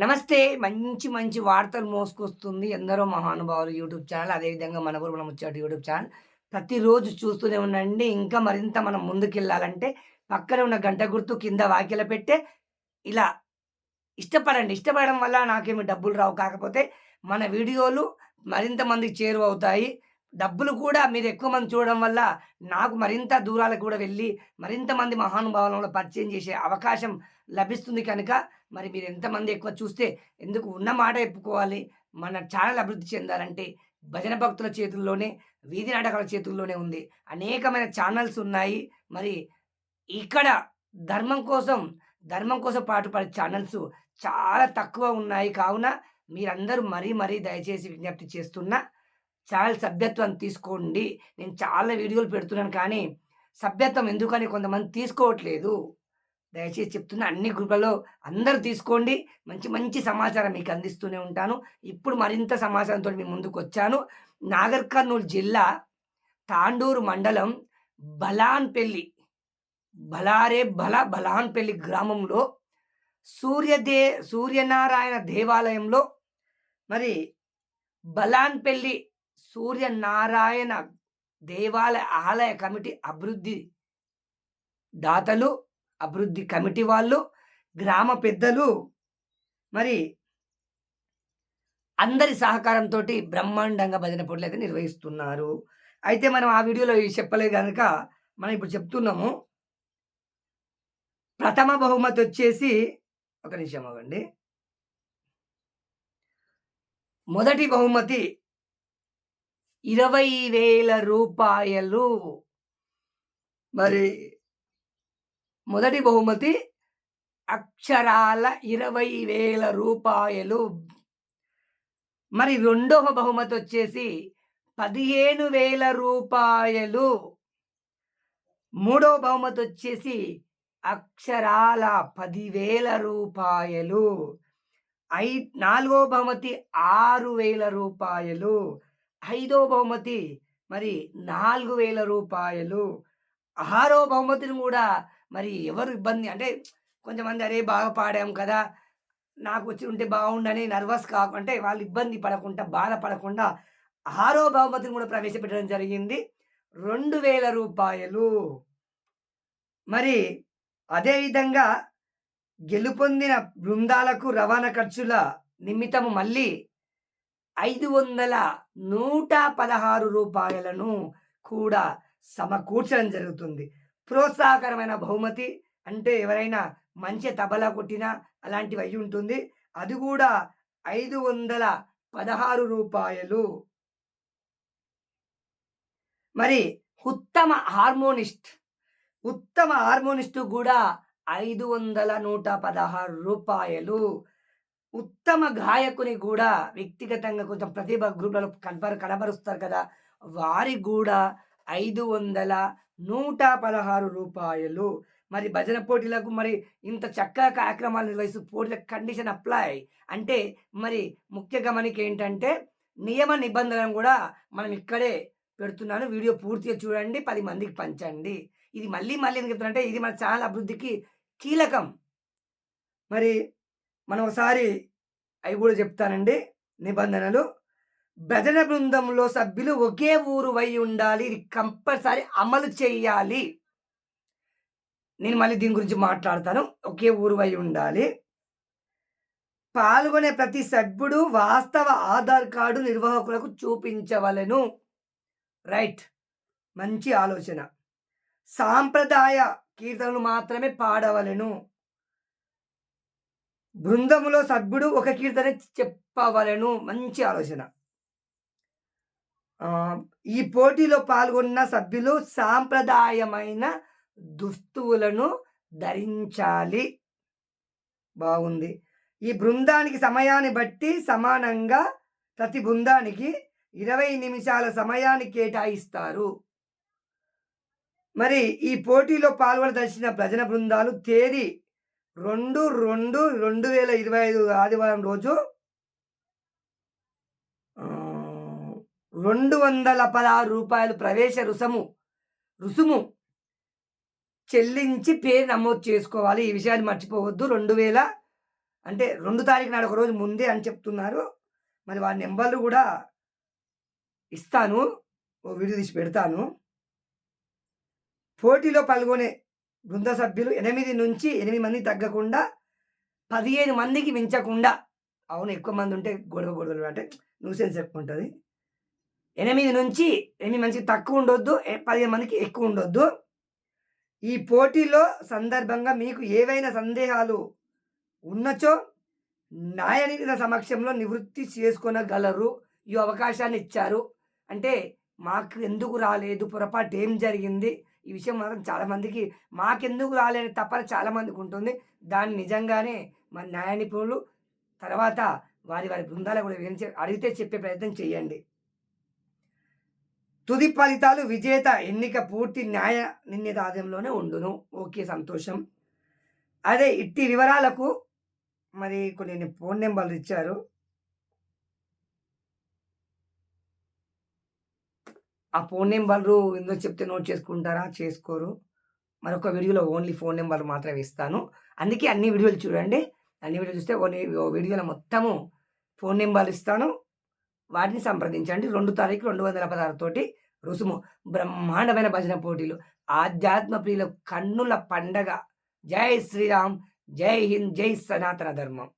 నమస్తే. మంచి మంచి వార్తలు మోసుకొస్తుంది ఎందరో మహానుభావులు యూట్యూబ్ ఛానల్. అదేవిధంగా మన ఊరు మనం వచ్చాడు యూట్యూబ్ ఛానల్. ప్రతిరోజు చూస్తూనే ఉండండి. ఇంకా మరింత మనం ముందుకెళ్ళాలంటే పక్కనే ఉన్న గంట గుర్తు కింద వాక్యలు పెట్టే ఇలా ఇష్టపడండి. ఇష్టపడడం వల్ల నాకేమి డబ్బులు రావు. కాకపోతే మన వీడియోలు మరింత మందికి చేరువవుతాయి. డబ్బులు కూడా మీరు ఎక్కువ మంది చూడడం వల్ల నాకు మరింత దూరాలకు కూడా వెళ్ళి మరింత మంది మహానుభావులను పరిచయం చేసే అవకాశం లభిస్తుంది కనుక మరి మీరు ఎంతమంది ఎక్కువ చూస్తే ఎందుకు ఉన్న మాట చెప్పుకోవాలి మన ఛానల్ అభివృద్ధి చెందాలంటే భజన భక్తుల చేతుల్లోనే వీధి నాటకాల చేతుల్లోనే ఉంది. అనేకమైన ఛానల్స్ ఉన్నాయి. మరి ఇక్కడ ధర్మం కోసం ధర్మం కోసం పాటుపడే ఛానల్స్ చాలా తక్కువ ఉన్నాయి. కావున మీరందరూ మరీ మరీ దయచేసి విజ్ఞప్తి చేస్తున్నా ఛానల్ సభ్యత్వం తీసుకోండి. నేను చాలా వీడియోలు పెడుతున్నాను కానీ సభ్యత్వం ఎందుకని కొంతమంది తీసుకోవట్లేదు. దయచేసి చెప్తున్న అన్ని గ్రూపులలో అందరూ తీసుకోండి. మంచి మంచి సమాచారం మీకు అందిస్తూనే ఉంటాను. ఇప్పుడు మరింత సమాచారంతో మీ ముందుకు వచ్చాను. నాగర్ కర్నూలు జిల్లా తాండూరు మండలం బలాన్పల్లి బలారే బల బలాన్పల్లి గ్రామంలో సూర్యదే సూర్యనారాయణ దేవాలయంలో మరి బలాన్పల్లి సూర్యనారాయణ దేవాలయ ఆలయ కమిటీ అభివృద్ధి దాతలు అభివృద్ధి కమిటీ వాళ్ళు గ్రామ పెద్దలు మరి అందరి సహకారంతో బ్రహ్మాండంగా భజన పొడులు అయితే నిర్వహిస్తున్నారు. అయితే మనం ఆ వీడియోలో చెప్పలేదు కనుక మనం ఇప్పుడు చెప్తున్నాము. ప్రథమ బహుమతి వచ్చేసి ఒక నిమిషం అవ్వండి మొదటి బహుమతి ఇరవై వేల రూపాయలు. మరి మొదటి బహుమతి అక్షరాల ఇరవై వేల రూపాయలు. మరి రెండవ బహుమతి వచ్చేసి పదిహేను వేల రూపాయలు. మూడవ బహుమతి వచ్చేసి అక్షరాల పదివేల రూపాయలు. ఐ నాలుగో బహుమతి ఆరు వేల రూపాయలు. ఐదో బహుమతి. మరి నాలుగు వేల రూపాయలు. ఆరో బహుమతిని కూడా మరి ఎవరు ఇబ్బంది? అంటే కొంతమంది అరే బాగా పాడాం కదా నాకు వచ్చి ఉంటే బాగుండని నర్వస్ కాకుంటే వాళ్ళు ఇబ్బంది పడకుండా బాధపడకుండా ఆరో బహుమతిని కూడా ప్రవేశపెట్టడం జరిగింది. రెండు వేల రూపాయలు. మరి అదేవిధంగా గెలుపొందిన బృందాలకు రవాణా ఖర్చుల నిమిత్తము మళ్ళీ ఐదు వందల నూట పదహారు రూపాయలను కూడా సమకూర్చడం జరుగుతుంది. ప్రోత్సాహకరమైన బహుమతి అంటే ఎవరైనా మంచి తబలా కొట్టినా అలాంటివి అయి ఉంటుంది. అది కూడా ఐదు వందల పదహారు రూపాయలు. మరి ఉత్తమ హార్మోనిస్ట్ ఉత్తమ హార్మోనిస్ట్ కూడా ఐదు వందల నూట పదహారు రూపాయలు. ఉత్తమ గాయకుని కూడా వ్యక్తిగతంగా కొంచెం ప్రతిభ గ్రూప్లలో కనపర కనబరుస్తారు కదా. వారికి కూడా ఐదు వందల నూట పదహారు రూపాయలు. మరి భజన పోటీలకు మరి ఇంత చక్కగా కార్యక్రమాలు నిర్వహిస్తూ పోటీల కండిషన్ అప్లై అంటే మరి ముఖ్య గమనిక ఏంటంటే నియమ నిబంధనలు కూడా మనం ఇక్కడే పెడుతున్నాను. వీడియో పూర్తిగా చూడండి పది మందికి పంచండి. ఇది మళ్ళీ మళ్ళీ ఎందుకు చెప్తున్నంటే ఇది మన ఛానల్ అభివృద్ధికి కీలకం. మరి మనం ఒకసారి అవి కూడా చెప్తానండి. నిబంధనలు. భజన బృందంలో సభ్యులు ఒకే ఊరు వై ఉండాలి. ఇది కంపల్సరీ అమలు చేయాలి. నేను మళ్ళీ దీని గురించి మాట్లాడతాను. ఒకే ఊరు వై ఉండాలి. పాల్గొనే ప్రతి సభ్యుడు వాస్తవ ఆధార్ కార్డు నిర్వాహకులకు చూపించవలెను. రైట్. మంచి ఆలోచన. సాంప్రదాయ కీర్తనలు మాత్రమే పాడవలెను. బృందములో సభ్యుడు ఒక కీర్తన చెప్పవలను. మంచి ఆలోచన. ఈ పోటీలో పాల్గొన్న సభ్యులు సాంప్రదాయమైన దుస్తువులను ధరించాలి. బాగుంది. ఈ బృందానికి సమయాన్ని బట్టి సమానంగా ప్రతి బృందానికి ఇరవై నిమిషాల సమయాన్ని కేటాయిస్తారు. మరి ఈ పోటీలో పాల్గొనదలిచిన భజన బృందాలు తేదీ రెండు రెండు రెండు వేల ఇరవై ఐదు ఆదివారం రోజు రెండు వందల పదహారు రూపాయలు ప్రవేశ రుసుము రుసుము చెల్లించి పేరు నమోదు చేసుకోవాలి ఈ విషయాన్ని మర్చిపోవద్దు రెండు వేల అంటే రెండు తారీఖు నాడు ఒకరోజు ముందే అని చెప్తున్నారు. మరి వారి నెంబర్లు కూడా ఇస్తాను. ఓ వీడియో తీసి పెడతాను. పోటీలో పాల్గొనే బృంద సభ్యులు 8-8 మందికి తగ్గకుండా 15 మందికి మించకుండా అవును ఎక్కువ మంది ఉంటే గొడవ గొడవలు అంటే న్యూసెన్స్ ఎక్కువుంటది. 8-8 మందికి తక్కువ ఉండొద్దు. పదిహేను మందికి ఎక్కువ ఉండొద్దు. ఈ పోటీలో సందర్భంగా మీకు ఏవైనా సందేహాలు ఉన్నచో న్యాయ సమక్షంలో నివృత్తి చేసుకొనగలరు. ఈ అవకాశాన్ని ఇచ్చారు. అంటే మాకు ఎందుకు రాలేదు? పొరపాటు ఏం జరిగింది? ఈ విషయం మాత్రం చాలామందికి మాకెందుకు రాలేని తపన చాలామందికి ఉంటుంది దాన్ని నిజంగానే మన న్యాయ నిపుణులు తర్వాత వారి వారి బృందాలు కూడా వివరించి అడిగితే చెప్పే ప్రయత్నం చేయండి. తుది ఫలితాలు విజేత ఎన్నిక పూర్తి న్యాయ నిర్ణీత ఉండును. ఓకే. సంతోషం. అదే ఇట్టి వివరాలకు మరి కొన్ని ఫోన్ నెంబర్లు ఇచ్చారు. ఆ ఫోన్ నెంబర్లు ఇందులో చెప్తే నోట్ చేసుకుంటారా? చేసుకోరు. మరొక వీడియోలో ఓన్లీ ఫోన్ నెంబర్ మాత్రమే ఇస్తాను. అందుకే అన్ని వీడియోలు చూడండి. అన్ని వీడియోలు చూస్తే ఓన్లీ ఓ వీడియోలో మొత్తము ఫోన్ నెంబర్లు ఇస్తాను. వాటిని సంప్రదించండి. రెండు తారీఖు 216 తోటి రుసుము. బ్రహ్మాండమైన భజన పోటీలు. ఆధ్యాత్మ ప్రియుల కన్నుల పండగ. జై శ్రీరామ్! జై హింద్! జై సనాతన ధర్మం!